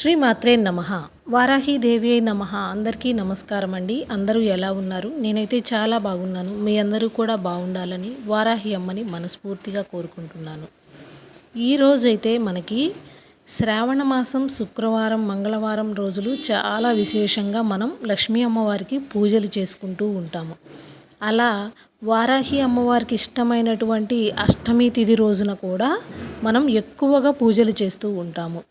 శ్రీ మాత్రే నమ అయి నమ. అందరికీ నమస్కారం అండి. అందరూ ఎలా ఉన్నారు? నేనైతే చాలా బాగున్నాను. మీ అందరూ కూడా బాగుండాలని వారాహి అమ్మని మనస్ఫూర్తిగా కోరుకుంటున్నాను. ఈరోజైతే మనకి శ్రావణ మాసం శుక్రవారం మంగళవారం రోజులు చాలా విశేషంగా మనం లక్ష్మీ అమ్మవారికి పూజలు చేసుకుంటూ ఉంటాము. అలా వారాహి అమ్మవారికి ఇష్టమైనటువంటి అష్టమి తిథి రోజున కూడా మనం ఎక్కువగా పూజలు చేస్తూ ఉంటాము.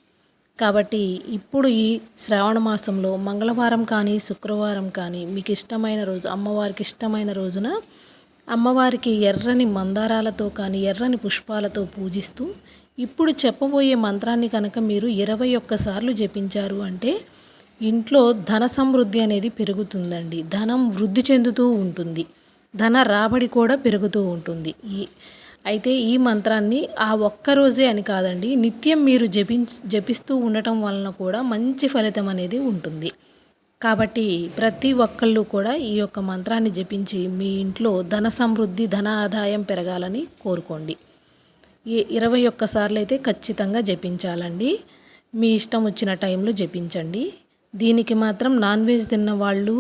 కాబట్టి ఇప్పుడు ఈ శ్రావణ మాసంలో మంగళవారం కానీ శుక్రవారం కానీ మీకు ఇష్టమైన రోజు అమ్మవారికి ఇష్టమైన రోజున అమ్మవారికి ఎర్రని మందారాలతో కానీ ఎర్రని పుష్పాలతో పూజిస్తూ ఇప్పుడు చెప్పబోయే మంత్రాన్ని కనుక మీరు ఇరవై ఒక్కసార్లు జపించారు అంటే ఇంట్లో ధన సమృద్ధి అనేది పెరుగుతుందండి. ధనం వృద్ధి చెందుతూ ఉంటుంది. ధన రాబడి కూడా పెరుగుతూ ఉంటుంది. ఈ అయితే ఈ మంత్రాన్ని ఆ ఒక్క రోజే అని కాదండి నిత్యం మీరు జపించ జపిస్తూ ఉండటం వలన కూడా మంచి ఫలితం అనేది ఉంటుంది. కాబట్టి ప్రతి ఒక్కళ్ళు కూడా ఈ యొక్క మంత్రాన్ని జపించి మీ ఇంట్లో ధన సమృద్ధి ధన ఆదాయం పెరగాలని కోరుకోండి. ఈ ఇరవై ఒక్కసార్లు అయితే ఖచ్చితంగా జపించాలండి. మీ ఇష్టం వచ్చిన టైంలో జపించండి. దీనికి మాత్రం నాన్ వెజ్ తిన్న వాళ్ళు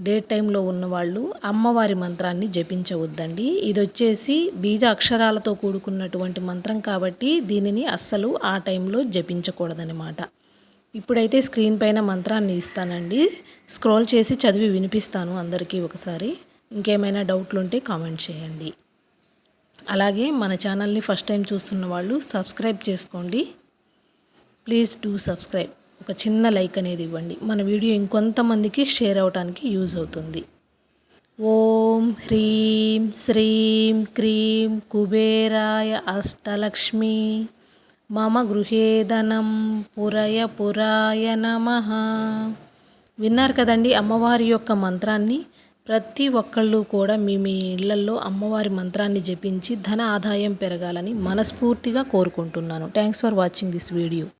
డే టైంలో ఉన్నవాళ్ళు అమ్మవారి మంత్రాన్ని జపించవద్దండి. ఇది వచ్చేసి బీజ అక్షరాలతో కూడుకున్నటువంటి మంత్రం కాబట్టి దీనిని అస్సలు ఆ టైంలో జపించకూడదనమాట ఇప్పుడైతే స్క్రీన్ పైన మంత్రాన్ని ఇస్తానండి. స్క్రోల్ చేసి చదివి వినిపిస్తాను అందరికీ ఒకసారి. ఇంకేమైనా డౌట్లు ఉంటే కామెంట్ చేయండి. అలాగే మన ఛానల్ని ఫస్ట్ టైం చూస్తున్న వాళ్ళు సబ్స్క్రైబ్ చేసుకోండి. Please do subscribe. ఒక చిన్న లైక్ అనేది ఇవ్వండి. మన వీడియో ఇంకొంతమందికి షేర్ అవడానికి యూజ్ అవుతుంది. ఓం హ్రీం శ్రీం క్రీం కుబేరాయ అష్టలక్ష్మి మమ గృహేదనం పురయ పురాయ నమ. విన్నారు కదండి అమ్మవారి యొక్క మంత్రాన్ని? ప్రతి ఒక్కళ్ళు కూడా మీ మీ ఇళ్ళల్లో అమ్మవారి మంత్రాన్ని జపించి ధన ఆదాయం పెరగాలని మనస్ఫూర్తిగా కోరుకుంటున్నాను. Thanks for watching this video